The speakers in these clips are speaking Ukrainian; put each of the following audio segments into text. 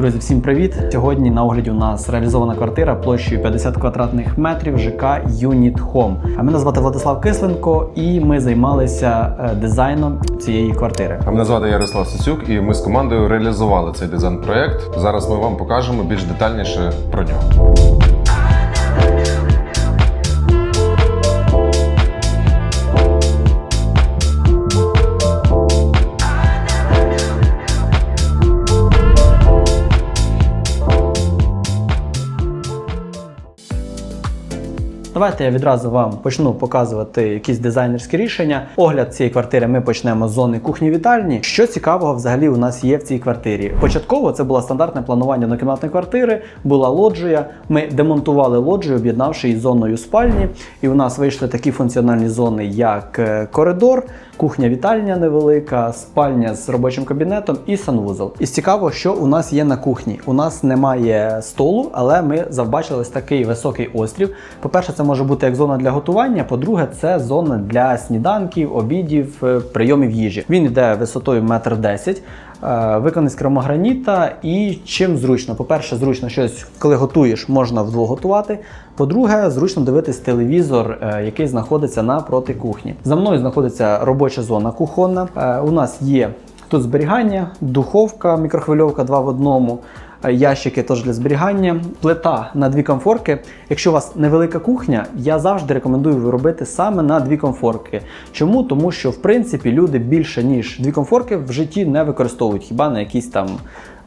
Друзі, всім привіт! Сьогодні на огляді у нас реалізована квартира площею 50 квадратних метрів ЖК Unit Home. А мене звати Владислав Кисленко, і ми займалися е, дизайном цієї квартири. А Мене звати Ярослав Сицюк, і ми з командою реалізували цей дизайн-проект. Зараз ми вам покажемо більш детальніше про нього. Давайте я відразу вам почну показувати якісь дизайнерські рішення. Огляд цієї квартири ми почнемо з зони кухні-вітальні. Що цікавого взагалі у нас є в цій квартирі? Початково це було стандартне планування однокімнатної квартири, була лоджія. Ми демонтували лоджію, об'єднавши її з зоною спальні. І у нас вийшли такі функціональні зони, як е, коридор, кухня-вітальня невелика, спальня з робочим кабінетом і санвузол. І цікаво, що у нас є на кухні. У нас немає столу, але ми завбачили такий високий острів. По-перше, це може бути як зона для готування. По-друге, це зона для сніданків, обідів, е, прийомів їжі. Він йде висотою метр десять. е, Виконаний з керамограніта і чим зручно. По-перше, зручно щось, коли готуєш, можна вдвох готувати. По-друге, зручно дивитись телевізор, е, який знаходиться напроти кухні. За мною знаходиться робоча зона кухонна. Е, У нас є тут зберігання, духовка, мікрохвильовка 2 в одному. Е, Ящики теж для зберігання, плита на дві комфорки. Якщо у вас невелика кухня, я завжди рекомендую робити саме на дві комфорки. Чому? Тому що в принципі люди більше ніж дві комфорки в житті не використовують хіба на якісь там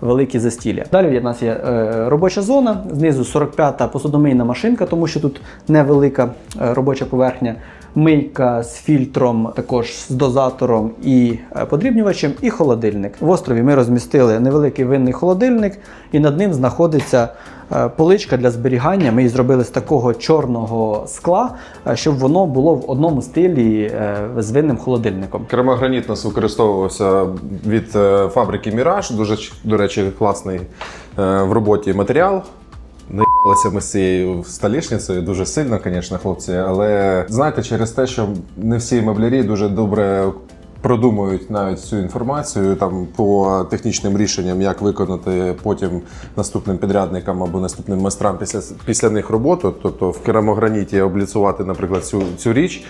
великі застілля. Далі в нас є е, робоча зона, знизу 45-та посудомийна машинка, тому що тут невелика е, робоча поверхня. Мийка з фільтром, також з дозатором і е, подрібнювачем, і холодильник. В острові ми розмістили невеликий винний холодильник, і над ним знаходиться е, поличка для зберігання. Ми її зробили з такого чорного скла, е, щоб воно було в одному стилі з винним холодильником. Керамограніт у нас використовувався від фабрики Міраж. Дуже до речі, класний в роботі матеріал. Наїлися ми з цією столішницею дуже сильно, звісно, хлопці. Але знаєте, через те, що не всі меблярі дуже добре продумують навіть цю інформацію там по технічним рішенням, як виконати потім наступним підрядникам або наступним майстрам після, після них роботу, тобто в керамограніті обліцувати, наприклад, цю, цю річ.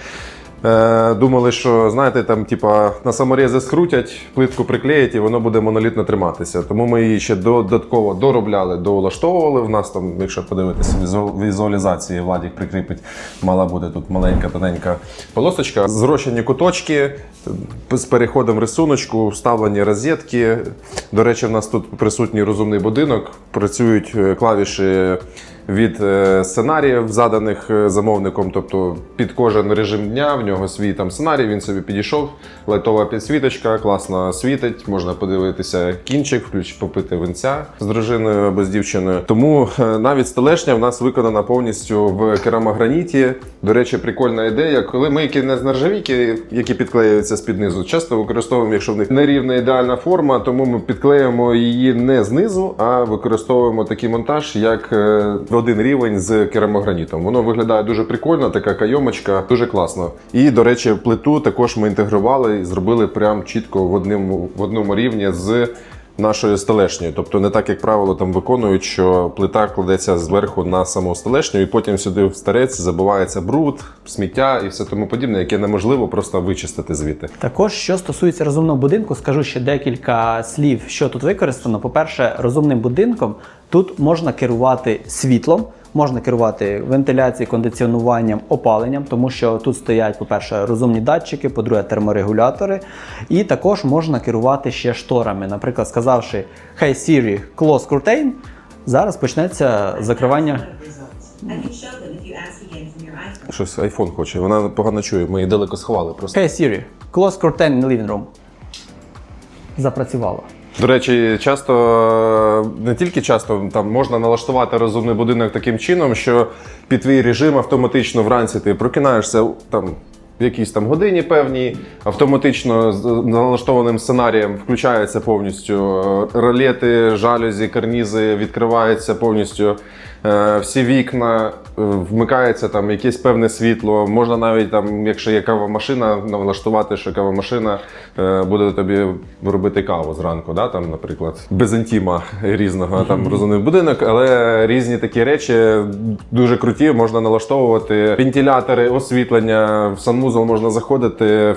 Е, думали, що знаєте, там типа на саморези скрутять, плитку приклеять і воно буде монолітно триматися. Тому ми її ще додатково доробляли, доулаштовували. В нас там, якщо подивитися візу- візуалізації, Владік прикріпить, мала буде тут маленька тоненька полосочка. Зрощені куточки з переходом рисуночку, вставлені розетки. До речі, в нас тут присутній розумний будинок. Працюють е, клавіші від е, сценаріїв, заданих е, замовником, тобто під кожен режим дня, в нього свій там сценарій, він собі підійшов, лайтова підсвіточка, класно світить, можна подивитися кінчик, включ попити винця з дружиною або з дівчиною. Тому е, навіть стелешня в нас виконана повністю в керамограніті. До речі, прикольна ідея, коли мийки не з нержавійки, які підклеюються з-під низу, часто використовуємо, якщо в них нерівна ідеальна форма, тому ми підклеюємо її не знизу, а використовуємо такий монтаж, як один рівень з керамогранітом. Воно виглядає дуже прикольно, така кайомочка, дуже класно. І, до речі, плиту також ми інтегрували і зробили прям чітко в одному, в одному рівні з. Нашою стелешнею, тобто не так, як правило, там виконують, що плита кладеться зверху на саму стелешню, і потім сюди в старець забивається бруд, сміття і все тому подібне, яке неможливо просто вичистити звідти. Також, що стосується розумного будинку, скажу ще декілька слів, що тут використано. По-перше, розумним будинком тут можна керувати світлом. Можна керувати вентиляцією, кондиціонуванням, опаленням, тому що тут стоять, по-перше, розумні датчики, по-друге, терморегулятори. І також можна керувати ще шторами. Наприклад, сказавши Hey Siri, close curtain, зараз почнеться закривання. Щось айфон хоче, вона погано чує. Ми її далеко сховали просто. Hey Siri, close curtain in living room. Запрацювало. До речі, часто не тільки часто там можна налаштувати розумний будинок таким чином, що під твій режим автоматично вранці ти прокинаєшся там. В якійсь там годині певній автоматично з налаштованим сценарієм включається повністю е, ролети, жалюзі, карнізи, відкриваються повністю е, всі вікна. Вмикається там якесь певне світло. Можна навіть там, якщо є кавомашина, налаштувати, що кавомашина е, буде тобі робити каву зранку, да? там, наприклад, без інтіма різного там розумний будинок, але різні такі речі дуже круті. Можна налаштовувати вентилятори, освітлення. В санвузол можна заходити,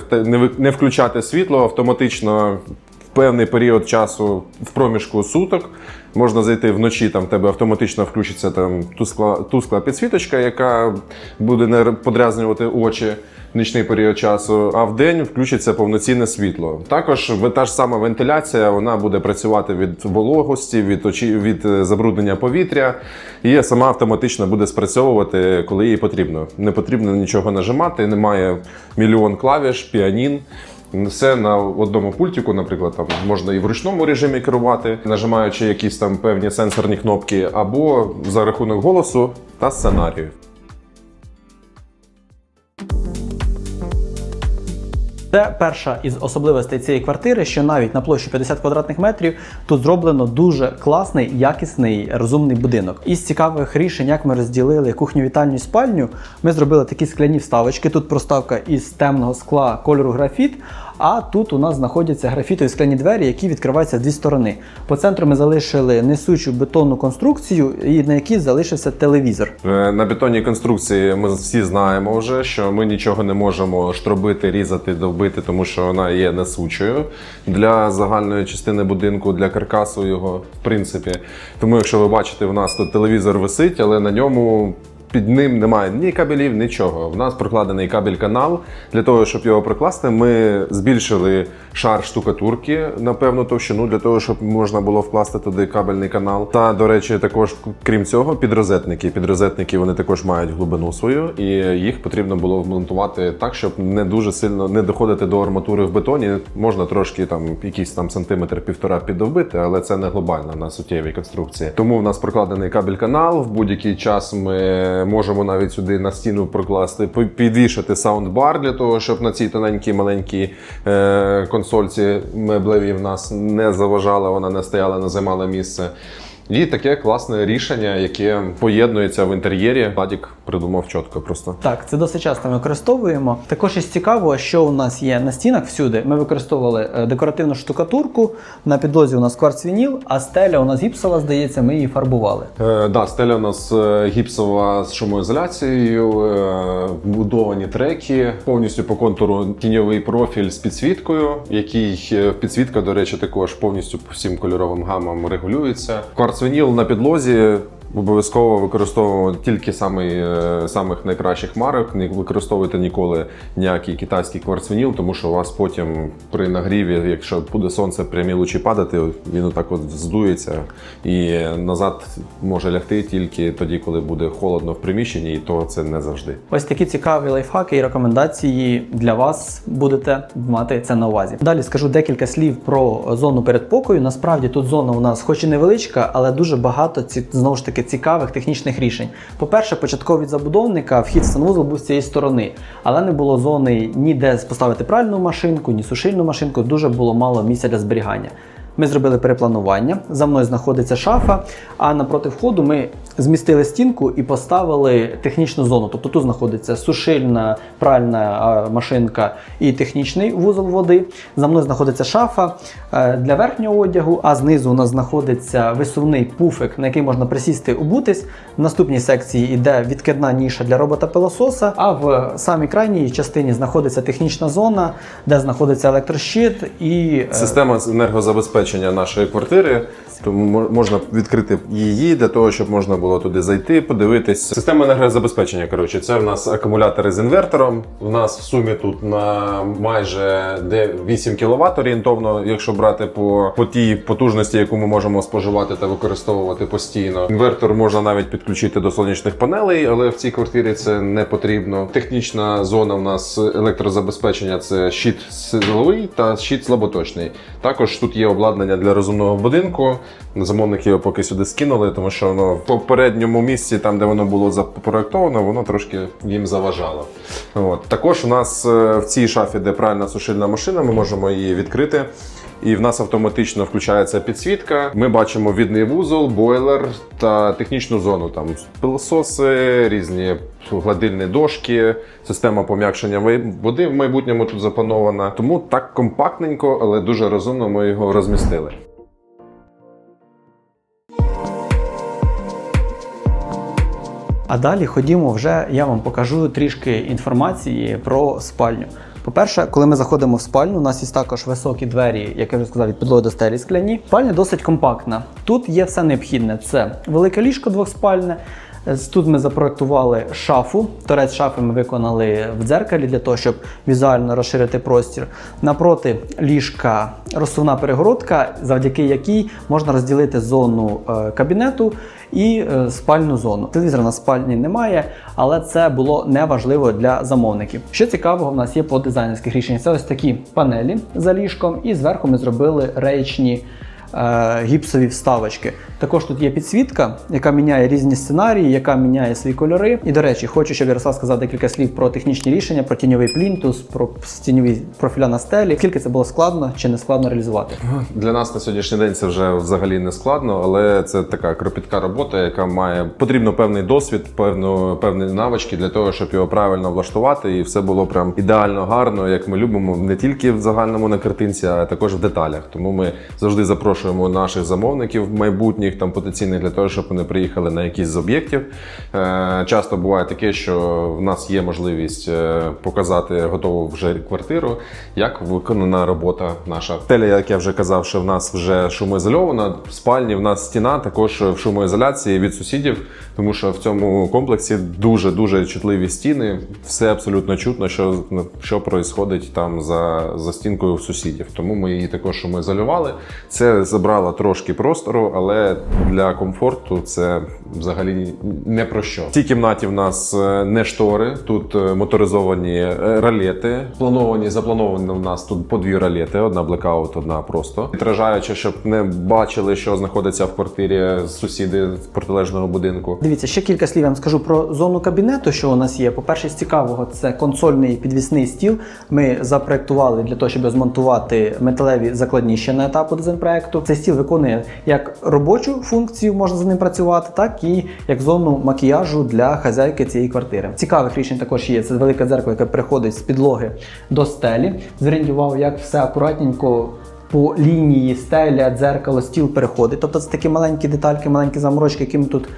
не включати світло автоматично в певний період часу в проміжку суток. Можна зайти вночі, там в тебе автоматично включиться там тускла, тускла підсвіточка, яка буде не подрязнювати очі нічний період часу, а в день включиться повноцінне світло. Також та ж сама вентиляція вона буде працювати від вологості, від очі, від е, забруднення повітря, і сама автоматично буде спрацьовувати, коли їй потрібно. Не потрібно нічого нажимати, немає мільйон клавіш, піанін. Все на одному пультику, наприклад, там можна і в ручному режимі керувати, нажимаючи якісь там певні сенсорні кнопки, або за рахунок голосу та сценарію. Це перша із особливостей цієї квартири, що навіть на площі 50 квадратних метрів тут зроблено дуже класний, якісний, розумний будинок. Із цікавих рішень, як ми розділили кухню, вітальню і спальню, ми зробили такі скляні вставочки. Тут проставка із темного скла кольору графіт. А тут у нас знаходяться графітові скляні двері, які відкриваються в дві сторони. По центру ми залишили несучу бетонну конструкцію, і на якій залишився телевізор. Е, На бетонній конструкції ми всі знаємо вже, що ми нічого не можемо штробити, різати, довбити, тому що вона є несучою для загальної частини будинку, для каркасу його, в принципі. Тому, якщо ви бачите, в нас тут телевізор висить, але на ньому. Під ним немає ні кабелів, нічого. В нас прокладений кабель-канал. Для того, щоб його прокласти, ми збільшили шар штукатурки на певну товщину, для того, щоб можна було вкласти туди кабельний канал. Та, до речі, також, крім цього, підрозетники. Підрозетники вони також мають глибину свою, і їх потрібно було вмонтувати так, щоб не дуже сильно не доходити до арматури в бетоні. Можна трошки там якийсь там сантиметр півтора піддовбити, але це не глобально на суттєвій конструкції. Тому в нас прокладений кабель-канал. В будь-який час ми можемо навіть сюди на стіну прокласти, підвішати саундбар для того, щоб на цій тоненькій маленькій е, консольці меблевій в нас не заважала, вона не стояла, не займала місце. І таке класне рішення, яке поєднується в інтер'єрі. Владік придумав чітко просто. Так, це досить часто ми використовуємо. Також із цікавого, що у нас є на стінах всюди. Ми використовували е, декоративну штукатурку. На підлозі у нас кварцвініл, а стеля у нас гіпсова, здається, ми її фарбували. Е, да, стеля у нас е, гіпсова з шумоізоляцією, е, будовані треки, повністю по контуру тіньовий профіль з підсвіткою, який е, підсвітка, до речі, також повністю по всім кольоровим гамам регулюється. Кварцвініл на підлозі. Обов'язково використовуємо тільки самий, е, самих найкращих марок. Не використовуйте ніколи ніякий китайський кварцвініл, тому що у вас потім при нагріві, якщо буде сонце прямі лучі падати, він отак от здується і назад може лягти тільки тоді, коли буде холодно в приміщенні, і то це не завжди. Ось такі цікаві лайфхаки і рекомендації для вас будете мати це на увазі. Далі скажу декілька слів про зону передпокою. Насправді тут зона у нас, хоч і невеличка, але дуже багато ці знову ж таки цікавих технічних рішень. По-перше, початково від забудовника вхід в санвузол був з цієї сторони, але не було зони ніде поставити пральну машинку, ні сушильну машинку. Дуже було мало місця для зберігання. Ми зробили перепланування. За мною знаходиться шафа, а напроти входу ми змістили стінку і поставили технічну зону. Тобто тут знаходиться сушильна пральна машинка і технічний вузол води. За мною знаходиться шафа е, для верхнього одягу, а знизу у нас знаходиться висувний пуфик, на який можна присісти обутись. В наступній секції йде відкидна ніша для робота-пилососа, а в самій крайній частині знаходиться технічна зона, де знаходиться електрощит і е, Система енергозабезпечення нашої квартири. Тому можна відкрити її для того, щоб можна було туди зайти, подивитись. Система енергозабезпечення. Коротше, це в нас акумулятори з інвертором. У нас в сумі тут на майже 8 кВт орієнтовно, якщо брати по, по тій потужності, яку ми можемо споживати та використовувати постійно. Інвертор можна навіть підключити до сонячних панелей, але в цій квартирі це не потрібно. Технічна зона в нас електрозабезпечення це щит силовий та щит слаботочний. Також тут є обладнання. Обладнання для розумного будинку. Замовники його поки сюди скинули, тому що воно в попередньому місці, там де воно було запроектовано, воно трошки їм заважало. От. Також у нас е, в цій шафі, де пральна сушильна машина, ми можемо її відкрити. І в нас автоматично включається підсвітка. Ми бачимо відний вузол, бойлер та технічну зону. Там пилососи, різні гладильні дошки, система пом'якшення води в майбутньому тут запланована. Тому так компактненько, але дуже розумно ми його розмістили. А далі ходімо вже, я вам покажу трішки інформації про спальню. По-перше, коли ми заходимо в спальню, у нас є також високі двері, як я вже сказав, від підлоги до стелі скляні. Спальня досить компактна. Тут є все необхідне: це велике ліжко двохспальне. Тут ми запроектували шафу. Торець шафи ми виконали в дзеркалі для того, щоб візуально розширити простір. Напроти ліжка розсувна перегородка, завдяки якій можна розділити зону е, кабінету і е, спальну зону. Телевізора на спальні немає, але це було неважливо для замовників. Що цікавого, в нас є по дизайнерських рішеннях. Це ось такі панелі за ліжком, і зверху ми зробили реєчні гіпсові вставочки. Також тут є підсвітка, яка міняє різні сценарії, яка міняє свої кольори. І до речі, хочу, щоб Ярослав сказав декілька слів про технічні рішення, про тіньовий плінтус, про тіньові профіля на стелі. Скільки це було складно чи не складно реалізувати? Для нас на сьогоднішній день це вже взагалі не складно, але це така кропітка робота, яка має потрібно певний досвід, певну певні навички для того, щоб його правильно влаштувати, і все було прям ідеально гарно, як ми любимо, не тільки в загальному на картинці, а також в деталях. Тому ми завжди запрошуємо наших замовників майбутніх там потенційних для того, щоб вони приїхали на якийсь з об'єктів. Е, Часто буває таке, що в нас є можливість е, показати готову вже квартиру, як виконана робота наша. Теля, як я вже казав, що в нас вже шумоізольована. В спальні в нас стіна також в шумоізоляції від сусідів, тому що в цьому комплексі дуже дуже чутливі стіни. Все абсолютно чутно, що що происходить там за, за стінкою сусідів. Тому ми її також шумоізолювали. Це забрало трошки простору, але для комфорту це взагалі не про що. В цій кімнаті в нас е, не штори, тут е, моторизовані е, ролети. Плановані, заплановані в нас тут по дві ролети: одна блекаут, одна просто. Відражаючи, щоб не бачили, що знаходиться в квартирі сусіди з протилежного будинку. Дивіться, ще кілька слів я вам скажу про зону кабінету, що у нас є. По-перше, з цікавого, це консольний підвісний стіл. Ми запроектували для того, щоб змонтувати металеві закладні ще на етапу дизайн-проекту. Цей стіл виконує як робочу функцію, можна за ним працювати, так і як зону макіяжу для хазяйки цієї квартири. Цікавих рішень також є. Це велике дзеркало, яке приходить з підлоги до стелі. Зверніть як все акуратненько по лінії стеля, дзеркало, стіл переходить. Тобто це такі маленькі детальки, маленькі заморочки, які ми тут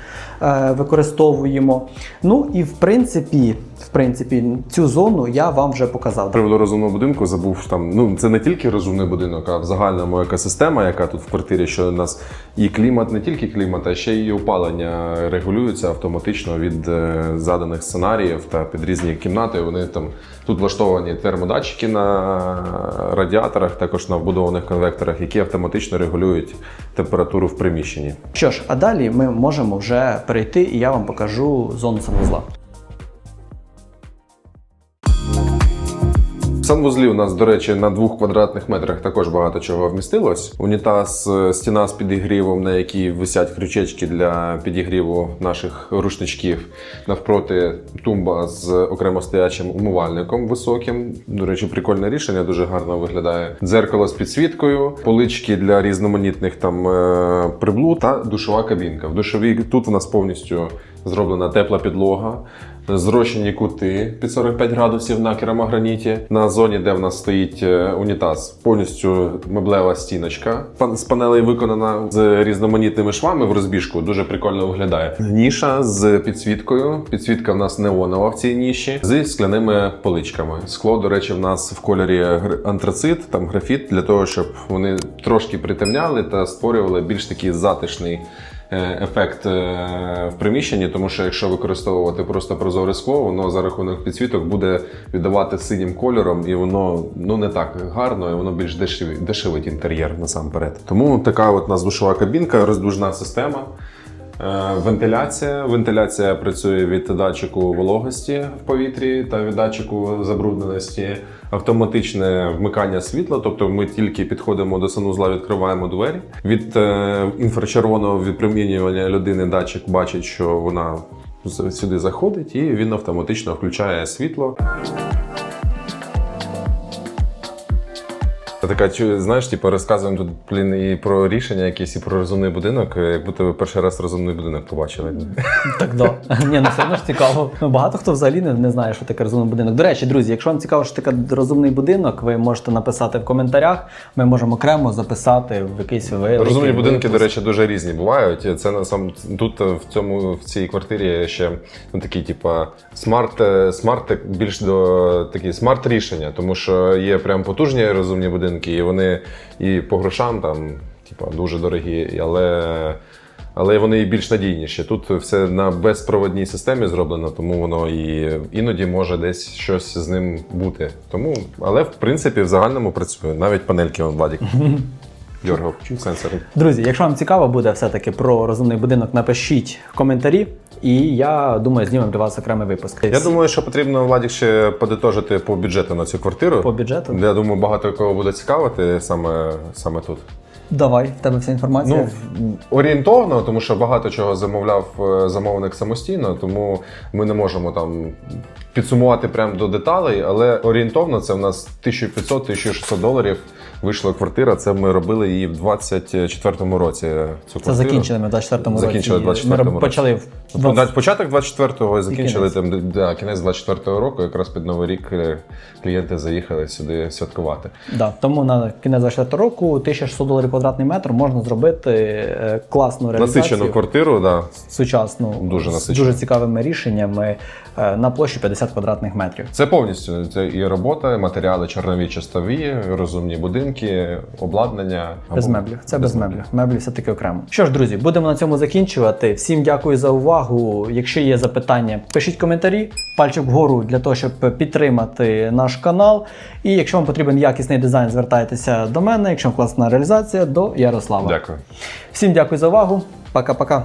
використовуємо. Ну і в принципі, в принципі, цю зону я вам вже показав. Приводу розумного будинку забув там. Ну це не тільки розумний будинок, а в загальному екосистема, яка тут в квартирі, що у нас і клімат, не тільки клімат, а ще й опалення регулюється автоматично від е, заданих сценаріїв та під різні кімнати. Вони там тут влаштовані термодатчики на радіаторах, також на вбудованих конвекторах, які автоматично регулюють температуру в приміщенні. Що ж, а далі ми можемо вже перейти, і я вам покажу зону санвузла. Санвузлі у нас, до речі, на двох квадратних метрах також багато чого вмістилось. Унітаз, е, стіна з підігрівом, на якій висять крючечки для підігріву наших рушничків. Навпроти тумба з окремо стоячим умивальником високим. До речі, прикольне рішення, дуже гарно виглядає. Дзеркало з підсвіткою, полички для різноманітних там е, приблуд та душова кабінка. В душовій тут у нас повністю зроблена тепла підлога. Зрощені кути під 45 градусів на керамограніті. На зоні, де в нас стоїть е, унітаз, повністю меблева стіночка. З панелей виконана з різноманітними швами в розбіжку. Дуже прикольно виглядає. Ніша з підсвіткою. Підсвітка в нас неонова в цій ніші зі скляними поличками. Скло, до речі, в нас в кольорі антрацит, там графіт, для того, щоб вони трошки притемняли та створювали більш такий затишний ефект е, в приміщенні, тому що якщо використовувати просто прозоре скло, воно за рахунок підсвіток буде віддавати синім кольором, і воно ну не так гарно, і воно більш дешеві, дешевить інтер'єр насамперед. Тому така от у нас душова кабінка, роздужна система. Е, Вентиляція. Вентиляція працює від датчику вологості в повітрі та від датчику забрудненості. Автоматичне вмикання світла, тобто ми тільки підходимо до санузла, відкриваємо двері. Від е, інфрачервоного відпромінювання людини датчик бачить, що вона сюди заходить, і він автоматично включає світло. Це така, знаєш, типу, розказуємо тут блін, і про рішення якісь, і про розумний будинок, е, як будто ви перший раз розумний будинок побачили. Так, да. Ні, ну все одно ж цікаво. Ну, багато хто взагалі не, не знає, що таке розумний будинок. До речі, друзі, якщо вам цікаво, що таке розумний будинок, ви можете написати в коментарях. Ми можемо окремо записати в якийсь великий Розумні будинки, до речі, дуже різні бувають. Це на сам тут е, в цьому в цій квартирі ще ну такі, типа смарт, е, смарт більш до такі смарт рішення, тому що є прям потужні розумні будинки, і вони і по грошам там, типа, дуже дорогі, але. Але вони і більш надійніші. Тут все на безпроводній системі зроблено, тому воно і іноді може десь щось з ним бути. Тому, але в принципі в загальному працює. Навіть панельки он дергав сенсори. Друзі, якщо вам цікаво буде все-таки про розумний будинок, напишіть в коментарі, і я думаю, знімемо для вас окремий випуск. Я думаю, що потрібно Владік ще подитожити по бюджету на цю квартиру. по бюджету. Я думаю, багато кого буде цікавити саме, саме тут. Давай, в тебе вся інформація. Ну, орієнтовно, тому що багато чого замовляв е, замовник самостійно, тому ми не можемо там підсумувати прямо до деталей, але орієнтовно це в нас 1500-1600 доларів вийшла квартира. Це ми робили її в 24-му році. Цю Це закінчили ми в 24-му році. Закінчили в Ми 24-му році. почали в Тобто, навіть початок 24-го і закінчили кінець. там да, кінець 24-го року. Якраз під новий рік е, клієнти заїхали сюди святкувати. Да, тому на кінець 24 року 1600 доларів квадратний метр можна зробити е, класну реалізацію. Насичену квартиру, да. сучасну Дуже з дуже цікавими рішеннями е, на площі 50 квадратних метрів. Це повністю це і робота, і матеріали чорнові, чистові, розумні будинки, обладнання. Без Або- меблів. Це без меблів. Меблі все таки окремо. Що ж, друзі, будемо на цьому закінчувати. Всім дякую за увагу. Якщо є запитання, пишіть коментарі, пальчик вгору для того, щоб підтримати наш канал. І якщо вам потрібен якісний дизайн, звертайтеся до мене. Якщо вам класна реалізація, до Ярослава. Дякую. Всім дякую за увагу. Пока-пока.